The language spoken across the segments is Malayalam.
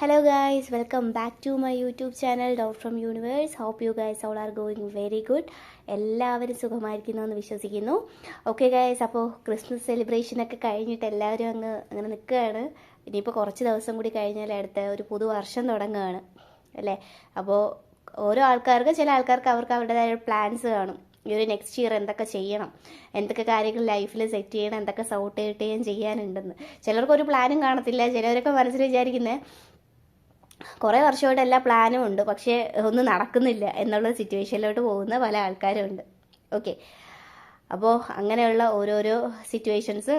Hello guys welcome back to my YouTube channel doubt from universe hope you guys all are going very good എല്ലാവരും സുഖമായിരിക്കുന്നു എന്ന് വിശ്വസിക്കുന്നു. ഓക്കെ ഗായ്സ് അപ്പോൾ ക്രിസ്മസ് സെലിബ്രേഷനൊക്കെ കഴിഞ്ഞിട്ട് എല്ലാവരും അങ്ങ് അങ്ങനെ നിൽക്കുകയാണ്. ഇനിയിപ്പോൾ കുറച്ച് ദിവസം കൂടി കഴിഞ്ഞാൽ അടുത്ത ഒരു പുതുവർഷം തുടങ്ങുകയാണ്. അല്ലേ? അപ്പോൾ ഓരോ ആൾക്കാർക്ക് ചില ആൾക്കാർക്ക് അവർക്ക് അവരുടേതായ പ്ലാൻസ് കാണും. ഈ ഒരു നെക്സ്റ്റ് ഇയർ എന്തൊക്കെ ചെയ്യണം? എന്തൊക്കെ കാര്യങ്ങൾ ലൈഫിൽ സെറ്റ് ചെയ്യണം? എന്തൊക്കെ സൗട്ട് ചെയ്യുകയും ചെയ്യാനുണ്ടെന്ന്. ചിലർക്ക് ഒരു പ്ലാനും കാണത്തില്ല. ചിലവരൊക്കെ മനസ്സിൽ വിചാരിക്കുന്നത് കുറേ വർഷമായിട്ട് എല്ലാ പ്ലാനും ഉണ്ട്. പക്ഷേ ഒന്നും നടക്കുന്നില്ല എന്നുള്ള സിറ്റുവേഷനിലോട്ട് പോകുന്ന പല ആൾക്കാരും ഉണ്ട് ഓക്കെ അപ്പോൾ അങ്ങനെയുള്ള ഓരോരോ സിറ്റുവേഷൻസ്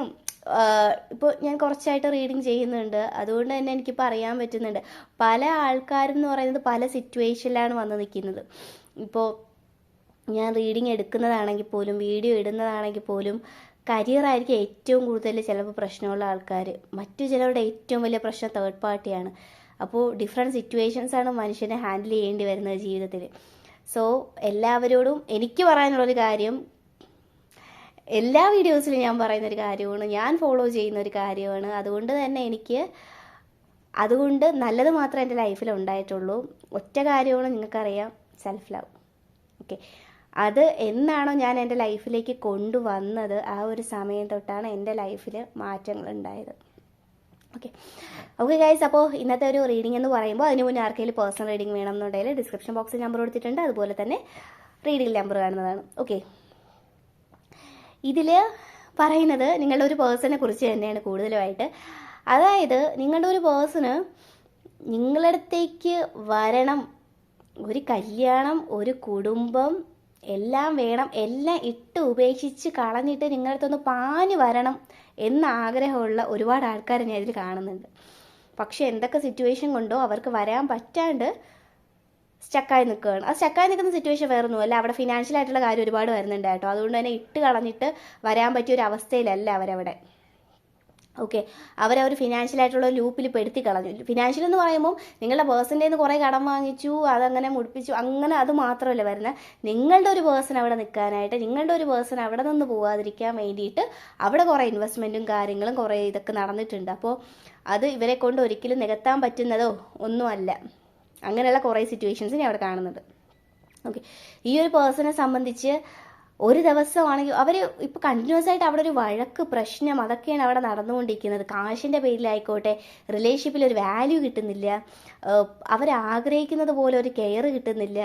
ഇപ്പോൾ ഞാൻ കുറച്ചായിട്ട് റീഡിങ് ചെയ്യുന്നുണ്ട്. അതുകൊണ്ട് തന്നെ എനിക്കിപ്പോൾ അറിയാൻ പറ്റുന്നുണ്ട്. പല ആൾക്കാരും എന്ന് പറയുന്നത് പല സിറ്റുവേഷനിലാണ് വന്ന് നിൽക്കുന്നത്. ഇപ്പോൾ ഞാൻ റീഡിങ് എടുക്കുന്നതാണെങ്കിൽ പോലും വീഡിയോ ഇടുന്നതാണെങ്കിൽ പോലും കരിയറായിരിക്കും ഏറ്റവും കൂടുതൽ ചിലപ്പോൾ പ്രശ്നമുള്ള ആൾക്കാർ മറ്റു ചിലരുടെ ഏറ്റവും വലിയ പ്രശ്നം തേർഡ് പാർട്ടിയാണ് അപ്പോൾ ഡിഫറെന്റ് സിറ്റുവേഷൻസാണ് മനുഷ്യനെ ഹാൻഡിൽ ചെയ്യേണ്ടി വരുന്നത് ജീവിതത്തിൽ സോ എല്ലാവരോടും എനിക്ക് പറയാനുള്ളൊരു കാര്യം എല്ലാ വീഡിയോസിലും ഞാൻ പറയുന്ന ഒരു കാര്യമാണ് ഞാൻ ഫോളോ ചെയ്യുന്ന ഒരു കാര്യമാണ്. അതുകൊണ്ട് തന്നെ എനിക്ക് അതുകൊണ്ട് നല്ലത് മാത്രമേ എന്റെ ലൈഫിൽ ഉണ്ടായിട്ടുള്ളൂ. ഒറ്റ കാര്യമാണ് നിങ്ങൾക്കറിയാം സെൽഫ് ലവ് ഓക്കെ അത് എന്നാണോ ഞാൻ എന്റെ ലൈഫിലേക്ക് കൊണ്ടുവന്നത് ആ ഒരു സമയം തൊട്ടാണ് എന്റെ ലൈഫിൽ മാറ്റങ്ങൾ ഉണ്ടായത്. ഓക്കെ ഓക്കെ ഗൈസ് അപ്പോൾ ഇന്നത്തെ ഒരു റീഡിംഗ് എന്ന് പറയുമ്പോൾ അതിന് മുന്നേ ആർക്കെങ്കിലും പേഴ്സണൽ റീഡിംഗ് വേണമെന്നുണ്ടെങ്കിൽ ഡിസ്ക്രിപ്ഷൻ ബോക്സിൽ നമ്പർ കൊടുത്തിട്ടുണ്ട്. അതുപോലെ തന്നെ റീഡിംഗ് നമ്പർ കാണുന്നതാണ്. ഓക്കെ ഇതിൽ പറയുന്നത് നിങ്ങളുടെ ഒരു പേഴ്സണെ കുറിച്ച് തന്നെയാണ് കൂടുതലുമായിട്ട്. അതായത് നിങ്ങളുടെ ഒരു പേഴ്സണ് നിങ്ങളടുത്തേക്ക് വരണം. ഒരു കല്യാണം ഒരു കുടുംബം എല്ലാം വേണം എല്ലാം ഇട്ട് ഉപേക്ഷിച്ച് കളഞ്ഞിട്ട് നിങ്ങളടുത്തൊന്ന് പാഞ്ഞു വരണം എന്ന ആഗ്രഹമുള്ള ഒരുപാട് ആൾക്കാർ ഞാൻ ഇതിൽ കാണുന്നുണ്ട്. പക്ഷെ എന്തൊക്കെ സിറ്റുവേഷൻ കൊണ്ടോ അവർക്ക് വരാൻ പറ്റാണ്ട് സ്റ്റക്കായി നിൽക്കുകയാണ്. ആ സ്റ്റക്കായി നിൽക്കുന്ന സിറ്റുവേഷൻ വേറെ ഒന്നുമല്ല അവിടെ ഫിനാൻഷ്യൽ ആയിട്ടുള്ള കാര്യം ഒരുപാട് വരുന്നുണ്ട് കേട്ടോ. അതുകൊണ്ട് തന്നെ ഇട്ട് കളഞ്ഞിട്ട് വരാൻ പറ്റിയ ഒരു അവസ്ഥയിലല്ല അവരവിടെ. ഓക്കെ അവരെ ഒരു ഫിനാൻഷ്യൽ ആയിട്ടുള്ള ലൂപ്പിൽ പെടുത്തി കളഞ്ഞു. ഫിനാൻഷ്യൽ എന്ന് പറയുമ്പോൾ നിങ്ങളുടെ പേഴ്സന്റെ നിന്ന് കുറേ കടം വാങ്ങിച്ചു അതങ്ങനെ മുടിപ്പിച്ചു അങ്ങനെ അത് മാത്രമല്ല വരുന്നത് നിങ്ങളുടെ ഒരു പേഴ്സൺ അവിടെ നിൽക്കാനായിട്ട് നിങ്ങളുടെ ഒരു പേഴ്സൺ അവിടെ നിന്ന് പോകാതിരിക്കാൻ വേണ്ടിയിട്ട് അവിടെ കുറേ ഇൻവെസ്റ്റ്മെന്റും കാര്യങ്ങളും കുറേ ഇതൊക്കെ നടന്നിട്ടുണ്ട്. അപ്പോൾ അത് ഇവരെ കൊണ്ട് ഒരിക്കലും നികത്താൻ പറ്റുന്നതോ ഒന്നുമല്ല അങ്ങനെയുള്ള കുറേ സിറ്റുവേഷൻസ് ഞാൻ അവിടെ കാണുന്നുണ്ട്. ഓക്കെ ഈ ഒരു പേഴ്സണെ സംബന്ധിച്ച് ഒരു ദിവസമാണെങ്കിൽ അവർ ഇപ്പോൾ കണ്ടിന്യൂസ് ആയിട്ട് അവിടെ ഒരു വഴക്ക് പ്രശ്നം അതൊക്കെയാണ് അവിടെ നടന്നുകൊണ്ടിരിക്കുന്നത്. കാശിന്റെ പേരിലായിക്കോട്ടെ റിലേഷൻഷിപ്പിൽ ഒരു വാല്യൂ കിട്ടുന്നില്ല. അവർ ആഗ്രഹിക്കുന്നത് പോലെ ഒരു കെയർ കിട്ടുന്നില്ല.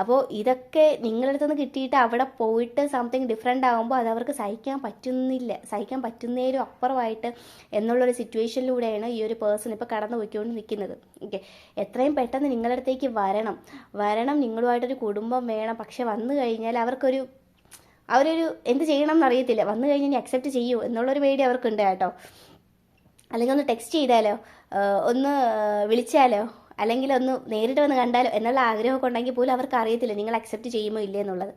അപ്പോൾ ഇതൊക്കെ നിങ്ങളുടെ അടുത്ത് നിന്ന് കിട്ടിയിട്ട് അവിടെ പോയിട്ട് സംതിങ് ഡിഫറെന്റ് ആകുമ്പോൾ അത് അവർക്ക് സഹിക്കാൻ പറ്റുന്നില്ല. സഹിക്കാൻ പറ്റുന്നതിലും അപ്പുറമായിട്ട് എന്നുള്ളൊരു സിറ്റുവേഷനിലൂടെയാണ് ഈ ഒരു പേഴ്സൺ ഇപ്പോൾ കടന്നു പോയിക്കൊണ്ട് നിൽക്കുന്നത് ഓക്കെ എത്രയും പെട്ടെന്ന് നിങ്ങളുടെ അടുത്തേക്ക് വരണം. വരണം നിങ്ങളുമായിട്ടൊരു കുടുംബം വേണം. പക്ഷെ വന്നു കഴിഞ്ഞാൽ അവർക്കൊരു അവരൊരു എന്ത് ചെയ്യണം എന്നറിയത്തില്ല വന്നു കഴിഞ്ഞാൽ ഇനി അക്സെപ്റ്റ് ചെയ്യൂ എന്നുള്ളൊരു പേടി അവർക്കുണ്ട് കേട്ടോ. അല്ലെങ്കിൽ ഒന്ന് ടെക്സ്റ്റ് ചെയ്താലോ? ഒന്ന് വിളിച്ചാലോ? അല്ലെങ്കിൽ ഒന്ന് നേരിട്ട് വന്ന് കണ്ടാലോ? എന്നുള്ള ആഗ്രഹമൊക്കെ ഉണ്ടെങ്കിൽ പോലും അവർക്ക് അറിയത്തില്ല നിങ്ങൾ അക്സെപ്റ്റ് ചെയ്യുമോ ഇല്ലേ എന്നുള്ളത്.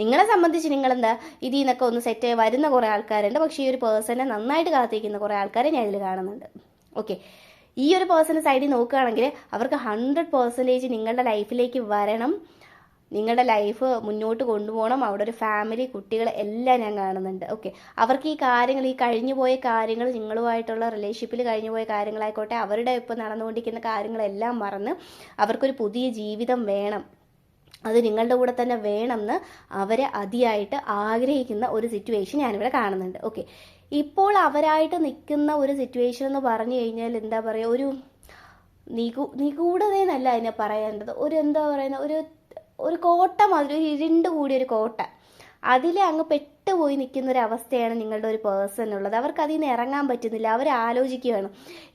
നിങ്ങളെ സംബന്ധിച്ച് നിങ്ങളെന്താ? ഇതിൽ നിന്നൊക്കെ ഒന്ന് സെറ്റ് വരുന്ന കുറേ ആൾക്കാരുണ്ട്. പക്ഷേ ഈ ഒരു പേഴ്സണെ നന്നായിട്ട് കാത്തിരിക്കുന്ന കുറേ ആൾക്കാരെ ഞാൻ ഇതിൽ കാണുന്നുണ്ട്. ഓക്കെ ഈ ഒരു പേഴ്സണെ സൈഡിൽ നോക്കുകയാണെങ്കിൽ അവർക്ക് ഹൺഡ്രഡ് പേഴ്സന്റേജ് നിങ്ങളുടെ ലൈഫിലേക്ക് വരണം. നിങ്ങളുടെ ലൈഫ് മുന്നോട്ട് കൊണ്ടുപോകണം. അവിടെ ഒരു ഫാമിലി കുട്ടികൾ എല്ലാം ഞാൻ കാണുന്നുണ്ട്. ഓക്കെ അവർക്ക് ഈ കാര്യങ്ങൾ ഈ കഴിഞ്ഞു പോയ കാര്യങ്ങൾ നിങ്ങളുമായിട്ടുള്ള റിലേഷൻഷിപ്പിൽ കഴിഞ്ഞു പോയ കാര്യങ്ങളായിക്കോട്ടെ അവരുടെ ഇപ്പോൾ നടന്നുകൊണ്ടിരിക്കുന്ന കാര്യങ്ങളെല്ലാം മറന്ന് അവർക്കൊരു പുതിയ ജീവിതം വേണം. അത് നിങ്ങളുടെ കൂടെ തന്നെ വേണമെന്ന് അവരെ അതിയായിട്ട് ആഗ്രഹിക്കുന്ന ഒരു സിറ്റുവേഷൻ ഞാനിവിടെ കാണുന്നുണ്ട്. ഓക്കെ ഇപ്പോൾ അവരായിട്ട് നിൽക്കുന്ന ഒരു സിറ്റുവേഷൻ എന്ന് പറഞ്ഞു കഴിഞ്ഞാൽ എന്താ പറയുക? ഒരു നിഗൂ നിഗൂഢതയെന്നല്ല അതിനെ പറയേണ്ടത്. ഒരു എന്താ പറയുന്ന ഒരു ഒരു കോട്ട മാതിരി ഒരു ഇരുണ്ട് കൂടിയ ഒരു കോട്ട. അതിൽ അങ്ങ് പെട്ടുപോയി നിൽക്കുന്ന ഒരു അവസ്ഥയാണ് നിങ്ങളുടെ ഒരു പേഴ്സൺ ഉള്ളത്. അവർക്ക് അതിൽ നിന്ന് ഇറങ്ങാൻ പറ്റുന്നില്ല. അവർ ആലോചിക്കുകയാണ്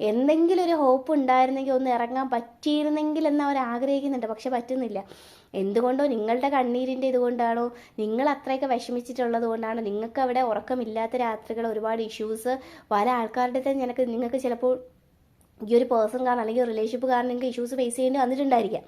എന്തെങ്കിലും ഒരു ഹോപ്പ് ഉണ്ടായിരുന്നെങ്കിൽ ഒന്ന് ഇറങ്ങാൻ പറ്റിയിരുന്നെങ്കിൽ എന്ന് അവർ ആഗ്രഹിക്കുന്നുണ്ട്. പക്ഷെ പറ്റുന്നില്ല. എന്തുകൊണ്ടോ നിങ്ങളുടെ കണ്ണീരിന്റെ ഇതുകൊണ്ടാണോ നിങ്ങൾ അത്രയൊക്കെ വിഷമിച്ചിട്ടുള്ളത് കൊണ്ടാണോ നിങ്ങൾക്ക് അവിടെ ഉറക്കമില്ലാത്ത രാത്രികൾ ഒരുപാട് ഇഷ്യൂസ് പല ആൾക്കാരുടെ നിനക്ക് നിങ്ങൾക്ക് ചിലപ്പോൾ ഈ ഒരു പേഴ്സൺ കാരണം അല്ലെങ്കിൽ റിലേഷൻഷിപ്പ് കാരണം നിങ്ങൾക്ക് ഇഷ്യൂസ് ഫേസ് ചെയ്യേണ്ടി വന്നിട്ടുണ്ടായിരിക്കാം.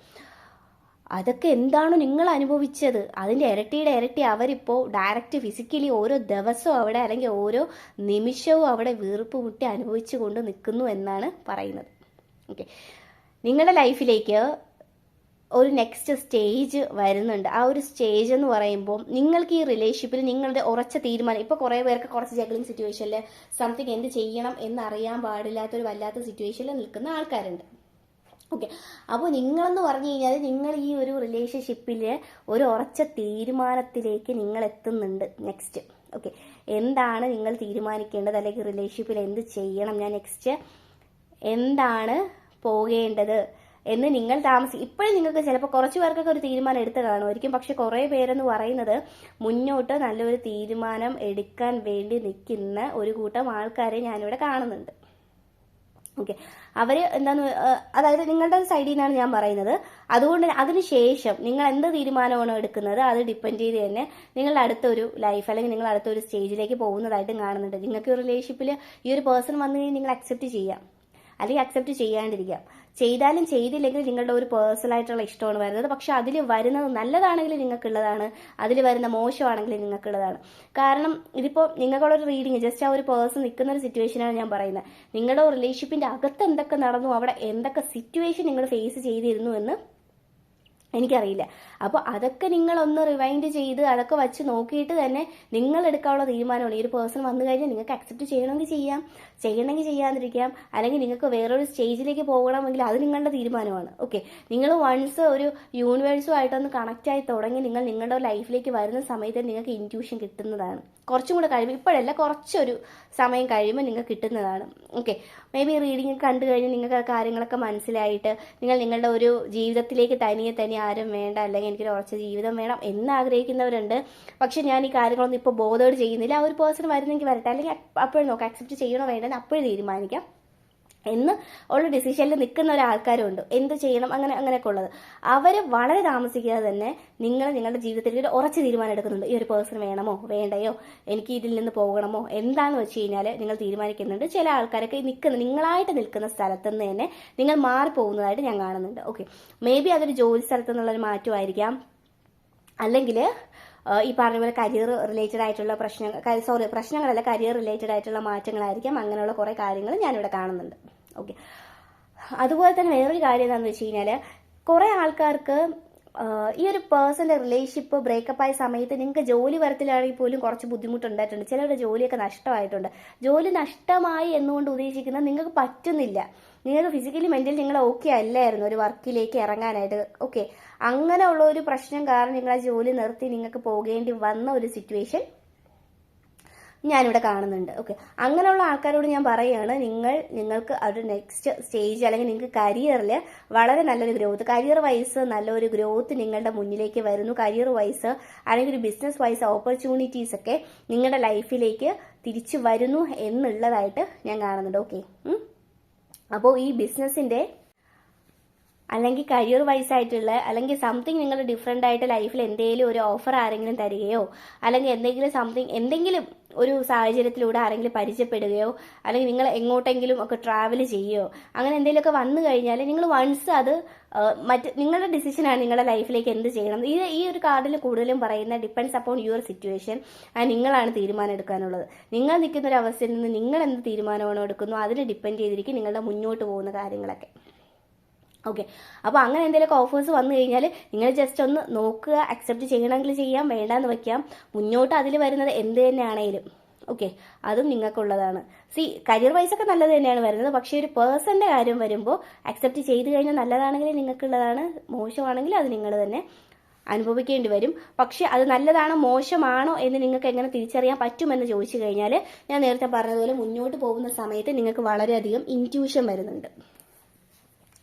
അതൊക്കെ എന്താണോ നിങ്ങൾ അനുഭവിച്ചത്? അതിന്റെ ഇരട്ടിയുടെ ഇരട്ടി അവരിപ്പോൾ ഡയറക്റ്റ് ഫിസിക്കലി ഓരോ ദിവസവും അവിടെ അല്ലെങ്കിൽ ഓരോ നിമിഷവും അവിടെ വീർപ്പ് മുട്ടി അനുഭവിച്ചു കൊണ്ട് നിൽക്കുന്നു എന്നാണ് പറയുന്നത്. ഓക്കെ നിങ്ങളുടെ ലൈഫിലേക്ക് ഒരു നെക്സ്റ്റ് സ്റ്റേജ് വരുന്നുണ്ട്. ആ ഒരു സ്റ്റേജ് എന്ന് പറയുമ്പോൾ നിങ്ങൾക്ക് ഈ റിലേഷൻഷിപ്പിൽ നിങ്ങളുടെ ഉറച്ച തീരുമാനം ഇപ്പോൾ കുറേ പേർക്ക് കുറച്ച് ജഗ്ലിംഗ് സിറ്റുവേഷനിൽ സംതിങ് എന്ത് ചെയ്യണം എന്നറിയാൻ പാടില്ലാത്തൊരു വല്ലാത്ത സിറ്റുവേഷനിൽ നിൽക്കുന്ന ആൾക്കാരുണ്ട്. ഓക്കെ അപ്പോൾ നിങ്ങളെന്ന് പറഞ്ഞു കഴിഞ്ഞാൽ നിങ്ങൾ ഈ ഒരു റിലേഷൻഷിപ്പിൽ ഒരു ഉറച്ച തീരുമാനത്തിലേക്ക് നിങ്ങൾ എത്തുന്നുണ്ട്. നെക്സ്റ്റ് ഓക്കെ എന്താണ് നിങ്ങൾ തീരുമാനിക്കേണ്ടത്? അല്ലെങ്കിൽ റിലേഷൻഷിപ്പിൽ എന്ത് ചെയ്യണം? ഞാൻ നെക്സ്റ്റ് എന്താണ് പോകേണ്ടത്? എന്ന് നിങ്ങൾ താമസി ഇപ്പോഴും നിങ്ങൾക്ക് ചിലപ്പോൾ കുറച്ച് പേർക്കൊക്കെ ഒരു തീരുമാനം എടുത്ത് കാണുമായിരിക്കും. പക്ഷെ കുറേ പേരെന്ന് പറയുന്നത് മുന്നോട്ട് നല്ലൊരു തീരുമാനം എടുക്കാൻ വേണ്ടി നിൽക്കുന്ന ഒരു കൂട്ടം ആൾക്കാരെ ഞാനിവിടെ കാണുന്നുണ്ട്. ഓക്കെ അവർ എന്താന്ന് അതായത് നിങ്ങളുടെ സൈഡിൽ നിന്നാണ് ഞാൻ പറയുന്നത്. അതുകൊണ്ട് അതിനുശേഷം നിങ്ങൾ എന്ത് തീരുമാനമാണോ എടുക്കുന്നത് അത് ഡിപ്പെൻഡ് ചെയ്ത് തന്നെ നിങ്ങളുടെ അടുത്തൊരു ലൈഫ് അല്ലെങ്കിൽ നിങ്ങൾ അടുത്തൊരു സ്റ്റേജിലേക്ക് പോകുന്നതായിട്ടും കാണുന്നുണ്ട്. നിങ്ങൾക്ക് റിലേഷൻഷിപ്പിൽ ഈ ഒരു പേഴ്സൺ വന്നു കഴിഞ്ഞാൽ നിങ്ങൾ അക്സെപ്റ്റ് ചെയ്യാം. അല്ലെങ്കിൽ അക്സെപ്റ്റ് ചെയ്യാണ്ടിരിക്കാം. ചെയ്താലും ചെയ്തില്ലെങ്കിൽ നിങ്ങളുടെ ഒരു പേഴ്സണലായിട്ടുള്ള ഇഷ്ടമാണ് വരുന്നത്. പക്ഷെ അതിൽ വരുന്നത് നല്ലതാണെങ്കിൽ നിങ്ങൾക്കുള്ളതാണ്. അതിൽ വരുന്ന മോശമാണെങ്കിൽ നിങ്ങൾക്കുള്ളതാണ്. കാരണം ഇതിപ്പോൾ നിങ്ങൾക്കുള്ള ഒരു റീഡിങ് ജസ്റ്റ് ആ ഒരു പേഴ്സൺ നിൽക്കുന്ന ഒരു സിറ്റുവേഷനാണ് ഞാൻ പറയുന്നത്. നിങ്ങളുടെ റിലേഷൻഷിപ്പിന്റെ അകത്ത് എന്തൊക്കെ നടന്നു അവിടെ എന്തൊക്കെ സിറ്റുവേഷൻ നിങ്ങൾ ഫേസ് ചെയ്തിരുന്നു എന്ന് എനിക്കറിയില്ല. അപ്പോൾ അതൊക്കെ നിങ്ങളൊന്ന് റിവൈൻഡ് ചെയ്ത് അതൊക്കെ വച്ച് നോക്കിയിട്ട് തന്നെ നിങ്ങൾ എടുക്കാനുള്ള തീരുമാനമാണ്. ഈ ഒരു പേഴ്സൺ വന്നു കഴിഞ്ഞാൽ നിങ്ങൾക്ക് അക്സെപ്റ്റ് ചെയ്യണമെങ്കിൽ ചെയ്യാം. ചെയ്യണമെങ്കിൽ ചെയ്യാതിരിക്കാം. അല്ലെങ്കിൽ നിങ്ങൾക്ക് വേറൊരു സ്റ്റേജിലേക്ക് പോകണമെങ്കിൽ അത് നിങ്ങളുടെ തീരുമാനമാണ്. ഓക്കെ നിങ്ങൾ വൺസ് ഒരു യൂണിവേഴ്സുമായിട്ടൊന്ന് കണക്റ്റ് ആയി തുടങ്ങി നിങ്ങൾ നിങ്ങളുടെ ലൈഫിലേക്ക് വരുന്ന സമയത്ത് നിങ്ങൾക്ക് ഇന്റ്യൂഷൻ കിട്ടുന്നതാണ്. കുറച്ചും കൂടെ കഴിയുമ്പോൾ ഇപ്പോഴല്ല കുറച്ചൊരു സമയം കഴിയുമ്പോൾ നിങ്ങൾക്ക് കിട്ടുന്നതാണ്. ഓക്കെ മേ ബി റീഡിങ് കണ്ടു കഴിഞ്ഞ് നിങ്ങൾക്ക് ആ കാര്യങ്ങളൊക്കെ മനസ്സിലായിട്ട് നിങ്ങൾ നിങ്ങളുടെ ഒരു ജീവിതത്തിലേക്ക് തനിയെ തനി ആരും വേണ്ട അല്ലെങ്കിൽ എനിക്കൊരു ഉറച്ച ജീവിതം വേണം എന്ന് ആഗ്രഹിക്കുന്നവരുണ്ട് പക്ഷെ ഞാൻ ഈ കാര്യങ്ങളൊന്നും ഇപ്പോൾ ബോധോട് ചെയ്യുന്നില്ല. ആ ഒരു പേഴ്സൺ വരുന്നെങ്കിൽ വരട്ടെ. അല്ലെങ്കിൽ അപ്പോഴും നോക്കാം. അക്സെപ്റ്റ് ചെയ്യണോ വേണ്ടെന്ന് അപ്പോഴും തീരുമാനിക്കാം. എന്ന് ഉള്ള ഡിസിഷനിൽ നിൽക്കുന്ന ഒരാൾക്കാരുണ്ട്. എന്ത് ചെയ്യണം? അങ്ങനെ അങ്ങനെയൊക്കെ ഉള്ളത്. അവർ വളരെ താമസിക്കാതെ തന്നെ നിങ്ങൾ നിങ്ങളുടെ ജീവിതത്തിലേക്ക് ഒരു ഉറച്ച തീരുമാനം എടുക്കുന്നുണ്ട്. ഈ ഒരു പേഴ്സൺ വേണമോ? വേണ്ടയോ? എനിക്ക് ഇതിൽ നിന്ന് പോകണമോ? എന്താണെന്ന് വെച്ച് കഴിഞ്ഞാൽ നിങ്ങൾ തീരുമാനിക്കുന്നുണ്ട്. ചില ആൾക്കാരൊക്കെ നിൽക്കുന്ന നിങ്ങളായിട്ട് നിൽക്കുന്ന സ്ഥലത്ത് നിന്ന് തന്നെ നിങ്ങൾ മാറിപ്പോകുന്നതായിട്ട് ഞാൻ കാണുന്നുണ്ട്. ഓക്കെ മേ ബി അതൊരു ജോലി സ്ഥലത്തു നിന്നുള്ളൊരു മാറ്റമായിരിക്കാം. അല്ലെങ്കിൽ ഈ പറഞ്ഞ പോലെ കരിയർ റിലേറ്റഡ് ആയിട്ടുള്ള പ്രശ്നങ്ങൾ സോറി പ്രശ്നങ്ങളല്ല കരിയർ റിലേറ്റഡ് ആയിട്ടുള്ള മാറ്റങ്ങളായിരിക്കാം. അങ്ങനെയുള്ള കുറേ കാര്യങ്ങൾ ഞാനിവിടെ കാണുന്നുണ്ട്. ഓക്കെ അതുപോലെ തന്നെ വേറൊരു കാര്യം എന്താണെന്ന് വെച്ച് കഴിഞ്ഞാൽ കുറേ ആൾക്കാർക്ക് ഈ ഒരു പേഴ്സണൽ റിലേഷൻഷിപ്പ് ബ്രേക്കപ്പ് ആയ സമയത്ത് നിങ്ങൾക്ക് ജോലി വരത്തിലാണെങ്കിൽ പോലും കുറച്ച് ബുദ്ധിമുട്ടുണ്ടായിട്ടുണ്ട്. ചിലരുടെ ജോലിയൊക്കെ നഷ്ടമായിട്ടുണ്ട്. ജോലി നഷ്ടമായി എന്നുകൊണ്ട് ഉദ്ദേശിക്കുന്നത് നിങ്ങൾക്ക് പറ്റുന്നില്ല. നിങ്ങൾക്ക് ഫിസിക്കലി മെന്റലി നിങ്ങൾ ഓക്കെ അല്ലായിരുന്നു ഒരു വർക്കിലേക്ക് ഇറങ്ങാനായിട്ട്. ഓക്കെ അങ്ങനെയുള്ള ഒരു പ്രശ്നം കാരണം നിങ്ങൾ ജോലി നിർത്തി നിങ്ങൾക്ക് പോകേണ്ടി വന്ന ഒരു സിറ്റുവേഷൻ ഞാനിവിടെ കാണുന്നുണ്ട്. ഓക്കെ അങ്ങനെയുള്ള ആൾക്കാരോട് ഞാൻ പറയുകയാണ് നിങ്ങൾ നിങ്ങൾക്ക് ഒരു നെക്സ്റ്റ് സ്റ്റേജ് അല്ലെങ്കിൽ നിങ്ങൾക്ക് കരിയറിൽ വളരെ നല്ലൊരു ഗ്രോത്ത് കരിയർ വൈസ് നല്ലൊരു ഗ്രോത്ത് നിങ്ങളുടെ മുന്നിലേക്ക് വരുന്നു. കരിയർ വൈസ് അല്ലെങ്കിൽ ഒരു ബിസിനസ് വൈസ് ഓപ്പർച്യൂണിറ്റീസ് ഒക്കെ നിങ്ങളുടെ ലൈഫിലേക്ക് തിരിച്ചു വരുന്നു എന്നുള്ളതായിട്ട് ഞാൻ കാണുന്നുണ്ട്. ഓക്കെ അപ്പോൾ ഈ ബിസിനസ്സിന്റെ അല്ലെങ്കിൽ കരിയർ വൈസ് ആയിട്ടുള്ള അല്ലെങ്കിൽ സംതിങ് നിങ്ങൾ ഡിഫറെന്റ് ആയിട്ട് ലൈഫിൽ എന്തെങ്കിലും ഒരു ഓഫർ ആരെങ്കിലും തരികയോ അല്ലെങ്കിൽ എന്തെങ്കിലും സംതിങ് എന്തെങ്കിലും ഒരു സാഹചര്യത്തിലൂടെ ആരെങ്കിലും പരിചയപ്പെടുകയോ അല്ലെങ്കിൽ നിങ്ങൾ എങ്ങോട്ടെങ്കിലും ഒക്കെ ട്രാവൽ ചെയ്യുകയോ അങ്ങനെ എന്തെങ്കിലുമൊക്കെ വന്നു കഴിഞ്ഞാൽ നിങ്ങൾ വൺസ് അത് മറ്റ് നിങ്ങളുടെ ഡിസിഷനാണ് നിങ്ങളുടെ ലൈഫിലേക്ക് എന്ത് ചെയ്യണം. ഇത് ഈ ഒരു കാർഡിൽ കൂടുതലും പറയുന്ന ഡിപ്പെൻഡ്സ് അപ്പോൺ യുവർ സിറ്റുവേഷൻ നിങ്ങളാണ് തീരുമാനം എടുക്കാനുള്ളത്. നിങ്ങൾ നിൽക്കുന്ന ഒരു അവസ്ഥയിൽ നിന്ന് നിങ്ങൾ എന്ത് തീരുമാനമാണോ എടുക്കുന്നു അതിന് ഡിപ്പെൻഡ് ചെയ്തിരിക്കും നിങ്ങളുടെ മുന്നോട്ട് പോകുന്ന കാര്യങ്ങളൊക്കെ. ഓക്കെ അപ്പോൾ അങ്ങനെ എന്തെങ്കിലുമൊക്കെ ഓഫേഴ്സ് വന്നു കഴിഞ്ഞാൽ നിങ്ങൾ ജസ്റ്റ് ഒന്ന് നോക്കുക അക്സെപ്റ്റ് ചെയ്യണമെങ്കിൽ ചെയ്യാം വേണ്ടാന്ന് വെക്കാം. മുന്നോട്ട് അതിൽ വരുന്നത് എന്ത് തന്നെയാണേലും. ഓക്കെ അതും നിങ്ങൾക്കുള്ളതാണ്. സി കരിയർ വൈസ് ഒക്കെ നല്ലത് തന്നെയാണ് വരുന്നത്. പക്ഷേ ഒരു പേഴ്സന്റെ കാര്യം വരുമ്പോൾ അക്സെപ്റ്റ് ചെയ്ത് കഴിഞ്ഞാൽ നല്ലതാണെങ്കിൽ നിങ്ങൾക്കുള്ളതാണ്. മോശമാണെങ്കിൽ അത് നിങ്ങൾ തന്നെ അനുഭവിക്കേണ്ടി വരും. പക്ഷെ അത് നല്ലതാണോ മോശമാണോ എന്ന് നിങ്ങൾക്ക് എങ്ങനെ തിരിച്ചറിയാൻ പറ്റുമെന്ന് ചോദിച്ചു കഴിഞ്ഞാൽ ഞാൻ നേരത്തെ പറഞ്ഞതുപോലെ മുന്നോട്ട് പോകുന്ന സമയത്ത് നിങ്ങൾക്ക് വളരെയധികം ഇന്റ്യൂഷൻ വരുന്നുണ്ട്.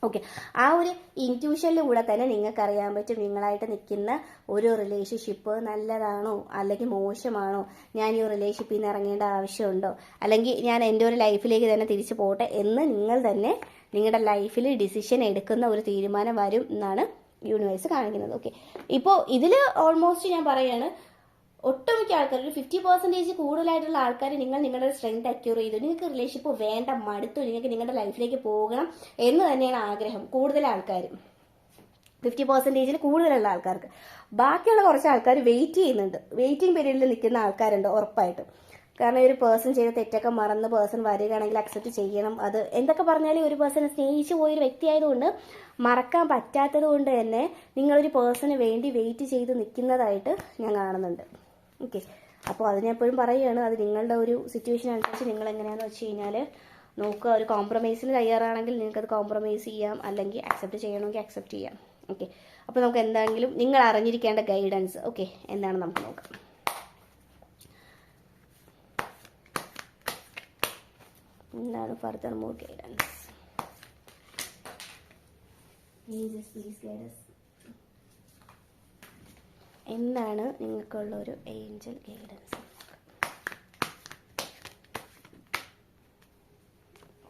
ഓക്കെ ആ ഒരു ഇന്റ്യൂഷനിലൂടെ തന്നെ നിങ്ങൾക്ക് അറിയാൻ പറ്റും നിങ്ങളായിട്ട് നിൽക്കുന്ന ഒരു റിലേഷൻഷിപ്പ് നല്ലതാണോ? അല്ലെങ്കിൽ മോശമാണോ? ഞാൻ ഈ റിലേഷൻഷിപ്പിൽ നിന്ന് ഇറങ്ങേണ്ട ആവശ്യമുണ്ടോ? അല്ലെങ്കിൽ ഞാൻ എന്റെ ഒരു ലൈഫിലേക്ക് തന്നെ തിരിച്ചു പോട്ടെ എന്ന് നിങ്ങൾ തന്നെ നിങ്ങളുടെ ലൈഫിൽ ഡിസിഷൻ എടുക്കുന്ന ഒരു തീരുമാനം വരും എന്നാണ് യൂണിവേഴ്സ് കാണിക്കുന്നത്. ഓക്കെ ഇപ്പോൾ ഇതിൽ ഓൾമോസ്റ്റ് ഞാൻ പറയാണ് ഒട്ടുമിക്ക ആൾക്കാർ ഒരു ഫിഫ്റ്റി പെർസെന്റേജ് കൂടുതലായിട്ടുള്ള ആൾക്കാർ നിങ്ങൾ നിങ്ങളുടെ സ്ട്രെങ്ത് അക്യൂർ ചെയ്തു. നിങ്ങൾക്ക് റിലേഷൻഷിപ്പ് വേണ്ട മടുത്തു. നിങ്ങൾക്ക് നിങ്ങളുടെ ലൈഫിലേക്ക് പോകണം എന്ന് തന്നെയാണ് ആഗ്രഹം കൂടുതൽ ആൾക്കാരും. ഫിഫ്റ്റി പെർസെന്റേജിൽ കൂടുതലുള്ള ആൾക്കാർക്ക്. ബാക്കിയുള്ള കുറച്ച് ആൾക്കാർ വെയിറ്റ് ചെയ്യുന്നുണ്ട്. വെയിറ്റിംഗ് പീരീഡിൽ നിൽക്കുന്ന ആൾക്കാരുണ്ട് ഉറപ്പായിട്ടും. കാരണം ഒരു പേഴ്സൺ ചെയ്ത തെറ്റൊക്കെ മറന്ന് പേഴ്സൺ വരികയാണെങ്കിൽ അക്സെപ്റ്റ് ചെയ്യണം. അത് എന്തൊക്കെ പറഞ്ഞാലും ഒരു പേഴ്സണെ സ്നേഹിച്ചു പോയൊരു വ്യക്തിയായതുകൊണ്ട് മറക്കാൻ പറ്റാത്തത് കൊണ്ട് തന്നെ നിങ്ങളൊരു പേഴ്സണ് വേണ്ടി വെയിറ്റ് ചെയ്ത് നിൽക്കുന്നതായിട്ട് ഞാൻ കാണുന്നുണ്ട്. ഓക്കെ അപ്പോൾ അതിനെപ്പോഴും പറയുകയാണ് അത് നിങ്ങളുടെ ഒരു സിറ്റുവേഷൻ അനുസരിച്ച് നിങ്ങൾ എങ്ങനെയാണെന്ന് വെച്ച് കഴിഞ്ഞാൽ നോക്കുക ഒരു കോംപ്രമൈസിന് തയ്യാറാണെങ്കിൽ നിങ്ങൾക്കത് കോംപ്രമൈസ് ചെയ്യാം അല്ലെങ്കിൽ അക്സെപ്റ്റ് ചെയ്യണമെങ്കിൽ അക്സെപ്റ്റ് ചെയ്യാം. ഓക്കെ അപ്പോൾ നമുക്ക് എന്തെങ്കിലും നിങ്ങൾ അറിഞ്ഞിരിക്കേണ്ട ഗൈഡൻസ് ഓക്കെ എന്താണ് നമുക്ക് നോക്കാം. എന്താണ് further more guidance please guidance എന്താണ് നിങ്ങൾക്കുള്ള ഒരു ഏഞ്ചൽ ഗൈഡൻസ്.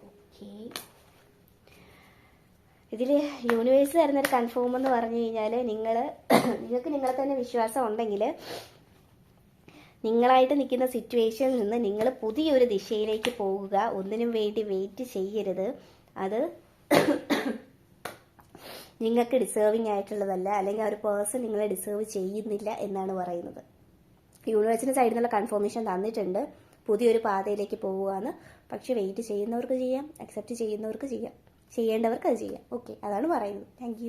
ഓക്കെ. ഇതിൽ യൂണിവേഴ്സ് തരുന്നൊരു കൺഫേം എന്ന് പറഞ്ഞു കഴിഞ്ഞാൽ നിങ്ങൾ നിങ്ങൾക്ക് നിങ്ങളെ തന്നെ വിശ്വാസം ഉണ്ടെങ്കിൽ നിങ്ങളായിട്ട് നിൽക്കുന്ന സിറ്റുവേഷനിൽ നിന്ന് നിങ്ങൾ പുതിയൊരു ദിശയിലേക്ക് പോകുക. ഒന്നിനും വേണ്ടി വെയിറ്റ് ചെയ്യരുത്. അത് നിങ്ങൾക്ക് ഡിസേർവിങ് ആയിട്ടുള്ളതല്ല അല്ലെങ്കിൽ ആ ഒരു പേഴ്സൺ നിങ്ങളെ ഡിസേർവ് ചെയ്യുന്നില്ല എന്നാണ് പറയുന്നത്. യൂണിവേഴ്സിന്റെ സൈഡിൽ നിന്നുള്ള കൺഫർമേഷൻ തന്നിട്ടുണ്ട്. പുതിയൊരു പാതയിലേക്ക് പോവുകയാണ്. പക്ഷെ വെയിറ്റ് ചെയ്യുന്നവർക്ക് ചെയ്യാം അക്സെപ്റ്റ് ചെയ്യുന്നവർക്ക് ചെയ്യാം ചെയ്യേണ്ടവർക്ക് അത് ചെയ്യാം. ഓക്കെ അതാണ് പറയുന്നത്. താങ്ക്